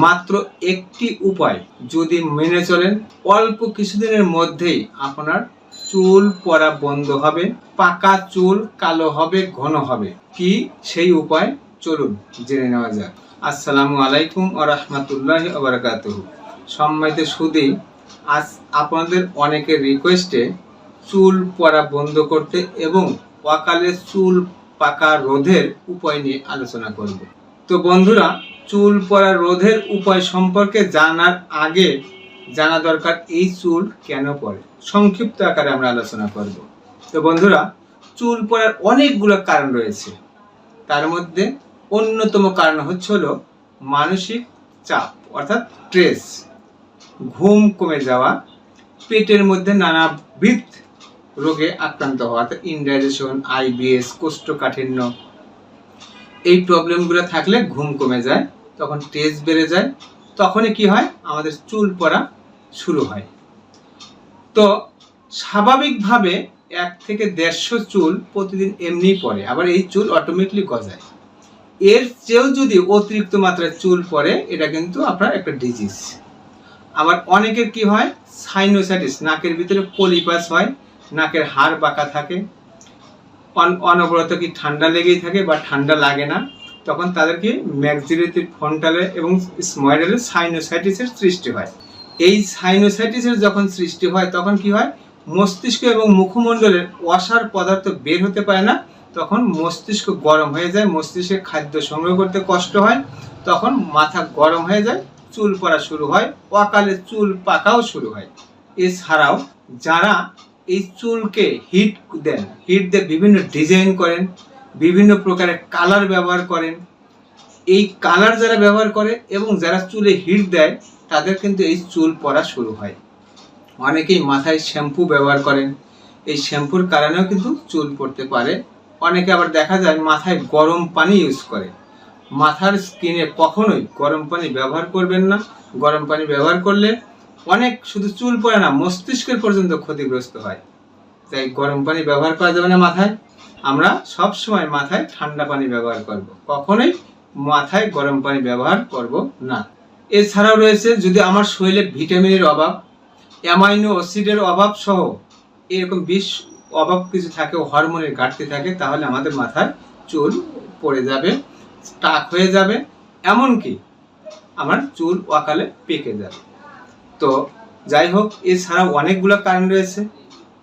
মাত্র একটি উপায় যদি মেনে চলেন, অল্প কিছুদিনের মধ্যেই আপনার চুল পরা বন্ধ হবে, পাকা চুল কালো হবে, ঘন হবে। কি সেই উপায়? চলুন, জেনে নেওয়া যাক। আসসালামু আলাইকুম ও রহমতুল্লাহ আবরকাত সম্মানিত সুদী, আজ আপনাদের অনেকের রিকোয়েস্টে চুল পরা বন্ধ করতে এবং অকালে চুল পাকা রোধের উপায় নিয়ে আলোচনা করব। তো বন্ধুরা চুল পড়া রোধের উপায় সম্পর্কে জানার আগে জানা দরকার এই চুল কেন পড়ে। সংক্ষিপ্ত আকারে আমরা আলোচনা করব। তো বন্ধুরা, চুল পড়ার অনেকগুলো কারণ রয়েছে। তার মধ্যে অন্যতম কারণ হচ্ছে হলো মানসিক চাপ, অর্থাৎ স্ট্রেস ঘুম কমে যাওয়া, পেটের মধ্যে নানাবিধ রোগে আক্রান্ত হওয়া, অর্থাৎ ইনডাইজেশন আইবিএস কোষ্ঠকাঠিন্য, এই প্রবলেমগুলো থাকলে ঘুম কমে যায়। তখন টেস্ট বেড়ে যায়, তখনই কি হয়? আমাদের চুল পড়া শুরু হয়। তো স্বাভাবিকভাবে এক থেকে দেড়শো চুল প্রতিদিন এমনিই পড়ে, আবার এই চুল অটোমেটিকলি গজায়। এর চেয়েও যদি অতিরিক্ত মাত্রায় চুল পড়ে, এটা কিন্তু আপনার একটা ডিজিজ আবার অনেকের কি হয়? সাইনোসাইটিস নাকের ভিতরে পলিপাস হয়, নাকের হাড় বাঁকা থাকে, অন- অনবরত কি ঠান্ডা লেগেই থাকে বা ঠান্ডা লাগে না। তখন তাদেরকে ম্যাক্সিলিটি ফ্রন্টালে এবং স্ময়েডালে সাইনোসাইটিসের সৃষ্টি হয়। এই সাইনোসাইটিসের যখন সৃষ্টি হয়, তখন কি হয়? মস্তিষ্ক এবং মুখমণ্ডলের অসার পদার্থ বের হতে পারে না। তখন মস্তিষ্ক গরম হয়ে যায় মস্তিষ্কে খাদ্য সংগ্রহ করতে কষ্ট হয়। তখন মাথা গরম হয়ে যায়, চুল পড়া শুরু হয়, অকালে চুল পাকাও শুরু হয়। এছাড়াও যারা এই চুলকে হিট দেন, হিট দিয়ে বিভিন্ন ডিজাইন করেন বিভিন্ন প্রকারের কালার ব্যবহার করেন। এই কালার যারা ব্যবহার করে এবং যারা চুলে হিট দেয়, তাদের কিন্তু এই চুল পড়া শুরু হয়। অনেকেই মাথায় শ্যাম্পু ব্যবহার করেন। এই শ্যাম্পুর কারণেও কিন্তু চুল পড়তে পারে। অনেকে আবার দেখা যায় মাথায় গরম পানি ইউজ করে। মাথার স্কিনে কখনোই গরম পানি ব্যবহার করবেন না। গরম পানি ব্যবহার করলে অনেক শুধু চুল পড়ে না, মস্তিষ্কের পর্যন্ত ক্ষতিগ্রস্ত হয়। তাই গরম পানি ব্যবহার করা যাবে না মাথায়। আমরা সব সময় মাথায় ঠান্ডা পানি ব্যবহার করব। কখনোই মাথায় গরম পানি ব্যবহার করব না। এছাড়াও রয়েছে, যদি আমার শরীরে ভিটামিনের অভাব, অ্যামাইনো অ্যাসিডের অভাব সহ এরকম বিষ অভাব কিছু থাকে, হরমোনের ঘাটতি থাকে, তাহলে আমাদের মাথার চুল পড়ে যাবে স্টাক হয়ে যাবে, এমনকি আমার চুল অকালে পেকে যাবে। তো যাই হোক, এছাড়াও অনেকগুলো কারণ রয়েছে।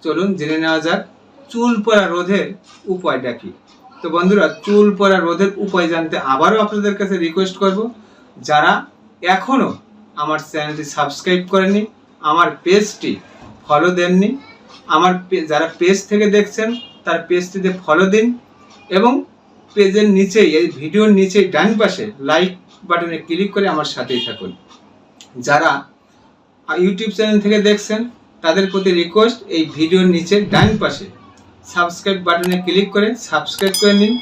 চলুন জেনে নেওয়া যাক। চুল পড়া রোধের উপায়টা কি? তো বন্ধুরা, চুল পড়া রোধের উপায় জানতে আবারও আপনাদের কাছে রিকোয়েস্ট করব। যারা এখনও আমার চ্যানেলটি সাবস্ক্রাইব করেনি আমার পেজটি ফলো দেননি, আমার যারা পেজ থেকে দেখছেন, তার পেজটিতে ফলো দিন এবং পেজের নিচেই, এই ভিডিওর নিচেই, ডান পাশে লাইক বাটনে ক্লিক করে আমার সাথেই থাকুন। যারা ইউটিউব চ্যানেল থেকে দেখছেন, তাদের প্রতি রিকোয়েস্ট এই ভিডিওর নিচে ডান পাশে সাবস্ক্রাইব বাটনে ক্লিক করে সাবস্ক্রাইব করে নিন।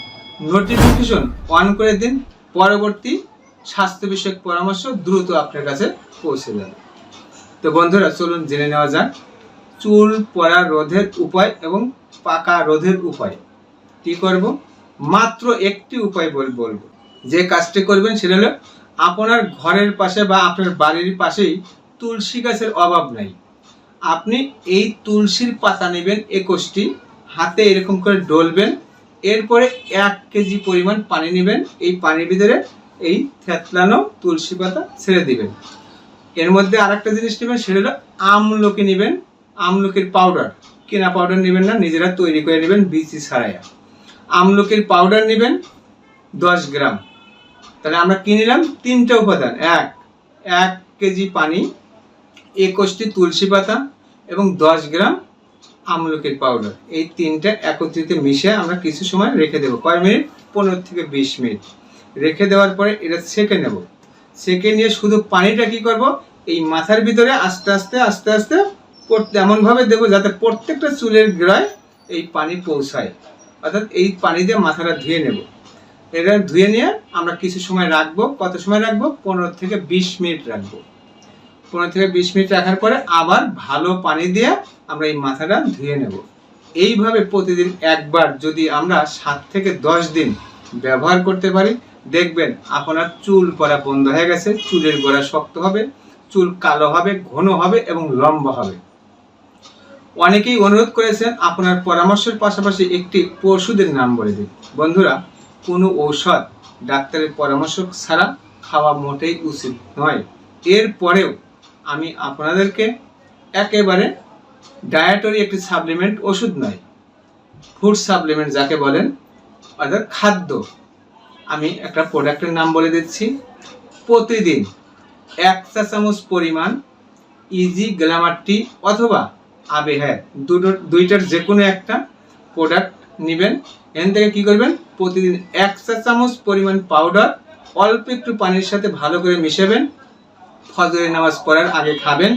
নোটিফিকেশন অন করে দিন। পরবর্তী স্বাস্থ্য বিষয়ক পরামর্শ দ্রুত আপনার কাছে পৌঁছে যাবে। তো বন্ধুরা, চলুন জেনে নেওয়া যাক। চুল পড়া রোধের উপায় এবং পাকা রোধের উপায়। কি করব? মাত্র একটি উপায় বল বলব। যে কাজটি করবেন সেটা হলো আপনার ঘরের পাশে বা আপনার বাড়ির পাশেই তুলসী গাছের অভাব নাই। আপনি এই তুলসীর পাতা নেবেন একুশটি হাতে এরকম করে ডলবেন, এরপরে এক কেজি পরিমাণ পানি নেবেন, এই পানির ভিতরে এই থেতলানো তুলসী পাতা ছেড়ে দিবেন। এর মধ্যে আরেকটা জিনিস নেবেন, সেটা হলো আমলকি নেবেন, আমলকির পাউডার। কেনা পাউডার নেবেন না, নিজেরা তৈরি করে নেবেন বিচি ছাড়াইয়া আমলকির পাউডার নেবেন দশ গ্রাম। তাহলে আমরা কি নিলাম? তিনটা উপাদান। এক এক কেজি পানি, একুশটি তুলসী পাতা এবং দশ গ্রাম আমলকির পাউডার এই তিনটা একত্রিত মিশিয়ে আমরা কিছু সময় রেখে দেবো। কয় মিনিট? পনেরো থেকে বিশ মিনিট। রেখে দেওয়ার পরে এটা সেকে নেব। সেকে নিয়ে শুধু পানিটা কি করব? এই মাথার ভিতরে আস্তে আস্তে আস্তে আস্তে এমনভাবে দেবো যাতে প্রত্যেকটা চুলের গোড়ায় এই পানি পৌঁছায়। অর্থাৎ এই পানি দিয়ে মাথাটা ধুয়ে নেব। এটা ধুয়ে নিয়ে আমরা কিছু সময় রাখব। কত সময় রাখব? পনেরো থেকে বিশ মিনিট রাখব। পনেরো থেকে বিশ মিনিট রাখার পরে আবার ভালো পানি দিয়ে আমরা এই মাথাটা ধুয়ে নেব। এইভাবে প্রতিদিন একবার যদি আমরা সাত থেকে দশ দিন ব্যবহার করতে পারি, দেখবেন আপনার চুল পড়া বন্ধ হয়ে গেছে, চুলের গোড়া শক্ত হবে, চুল কালো হবে, ঘন হবে এবং লম্বা হবে। অনেকেই অনুরোধ করেছেন আপনার পরামর্শের পাশাপাশি একটি ওষুধের নাম বলে দিন। বন্ধুরা, কোনো ঔষধ ডাক্তারের পরামর্শ ছাড়া খাওয়া মোটেই উচিত নয়। এরপরেও আমি আপনাদেরকে একেবারে ডায়েটরি একটি সাপ্লিমেন্ট ওষুধ নয় ফুড সাপ্লিমেন্ট যাকে বলেন, অর্থাৎ খাদ্য। আমি একটা প্রোডাক্টের নাম বলে দিচ্ছি। প্রতিদিন এক চা চামচ পরিমাণ ইজি গ্ল্যামার টি অথবা আবে হ্যাঁ দুটো, দুইটার যে কোনো একটা প্রোডাক্ট নেবেন। এখান থেকে কী করবেন? প্রতিদিন এক চা চামচ পরিমাণ পাউডার অল্প একটু পানির সাথে ভালো করে মিশাবেন। ফজরের নামাজ পড়ার আগে খাবেন,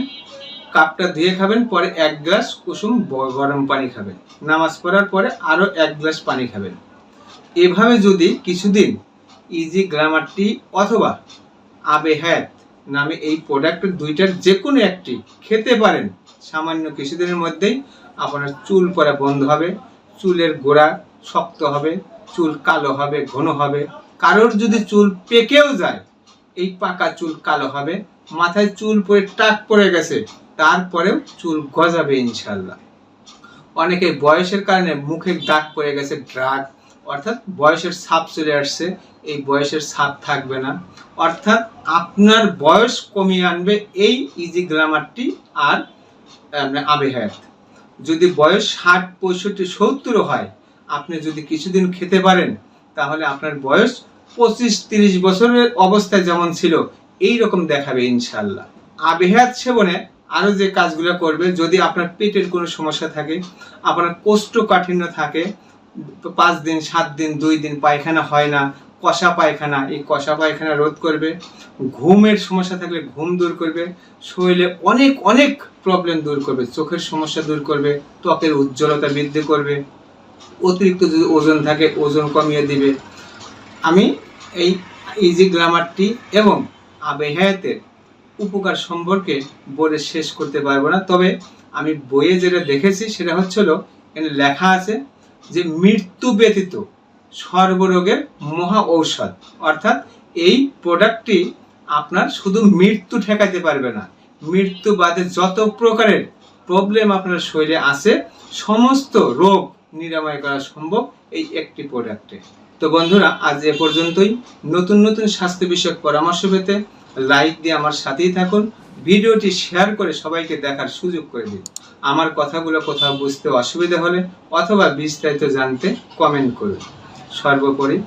কাপটা ধুয়ে খাবেন, পরে এক গ্লাস কুসুম গরম পানি খাবেন। নামাজ পড়ার পরে আরও এক গ্লাস পানি খাবেন। এভাবে যদি কিছুদিন ইজি গ্রামারটি অথবা আবে হ্যাত নামে এই প্রোডাক্টের দুইটার যে কোনো একটি খেতে পারেন, সামান্য কিছুদিনের মধ্যেই আপনার চুল পরা বন্ধ হবে, চুলের গোড়া শক্ত হবে, চুল কালো হবে, ঘন হবে। কারোর যদি চুল পেকেও যায় এই পাকা চুল কালো হবে, মাথায় চুল পরে টাক পড়ে গেছে, তারপরেও চুল গজাবে ইনশাল্লাহ অনেকে বয়সের কারণে মুখে দাগ পড়ে গেছে ড্রাগ অর্থাৎ বয়সের ছাপ চলে আসছে, এই বয়সের ছাপ থাকবে না। অর্থাৎ আপনার বয়স কমিয়ে আনবে এই ইজি গ্রামারটি আর আবেহায়াত। যদি বয়স ষাট, পঁয়ষট্টি সত্তর হয়, আপনি যদি কিছুদিন খেতে পারেন, তাহলে আপনার বয়স পঁচিশ তিরিশ বছরের অবস্থায় যেমন ছিল এই রকম দেখাবে ইনশাল্লাহ আবেহাত সেবনে আরও যে কাজগুলো করবে, যদি আপনার পেটের কোনো সমস্যা থাকে, আপনার কোষ্ঠকাঠিন্য থাকে, পাঁচ দিন, সাত দিন, দুই দিন পায়খানা হয় না, কষা পায়খানা, এই কষা পায়খানা রোধ করবে। ঘুমের সমস্যা থাকলে ঘুম দূর করবে, শরীরে অনেক অনেক প্রবলেম দূর করবে, চোখের সমস্যা দূর করবে, ত্বকের উজ্জ্বলতা বৃদ্ধি করবে, অতিরিক্ত যদি ওজন থাকে, ওজন কমিয়ে দিবে আমি এই ইজি গ্রামারটি এবং আবেহায়াতের উপকার সম্পর্কে বলে শেষ করতে পারব না। তবে আমি বইয়ে যেটা দেখেছি সেটা হচ্ছিল এখানে লেখা আছে যে মৃত্যু ব্যতীত সর্বরোগের মহা ঔষধ। অর্থাৎ এই প্রোডাক্টটি আপনার শুধু মৃত্যু ঠেকাতে পারবে না। মৃত্যু বাদে যত প্রকারের প্রবলেম আপনার শরীরে আছে, সমস্ত রোগ নিরাময় করা সম্ভব এই একটি প্রোডাক্টে তো বন্ধুরা, আজ এ পর্যন্তই। নতুন নতুন স্বাস্থ্য বিষয়ক পরামর্শ পেতে লাইক দিয়ে আমার সাথেই থাকুন। ভিডিওটি শেয়ার করে সবাইকে দেখার সুযোগ করে দিন। আমার কথাগুলো কোথাও বুঝতে অসুবিধা হলে অথবা বিস্তারিত জানতে কমেন্ট করুন। সর্বোপরি,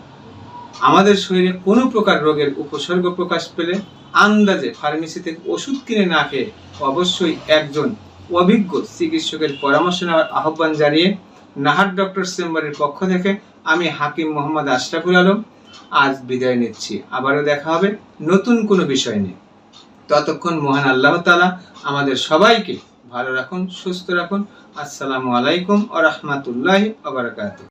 আমাদের শরীরে কোনো প্রকার রোগের উপসর্গ প্রকাশ পেলে আন্দাজে ফার্মেসি থেকে ওষুধ কিনে না খেয়ে অবশ্যই একজন অভিজ্ঞ চিকিৎসকের পরামর্শ নেওয়ার আহ্বান জানিয়ে নাহার ডক্টর চেম্বারের পক্ষ থেকে আমি হাকিম মোহাম্মদ আশরাফুল আলম আজ বিদায় নিচ্ছি। আবারও দেখা হবে নতুন কোনো বিষয় নিয়ে। ততক্ষণ মহান আল্লাহ তালা আমাদের সবাইকে ভালো রাখুন, সুস্থ রাখুন। আসসালামু আলাইকুম আ রহমতুল্লাহ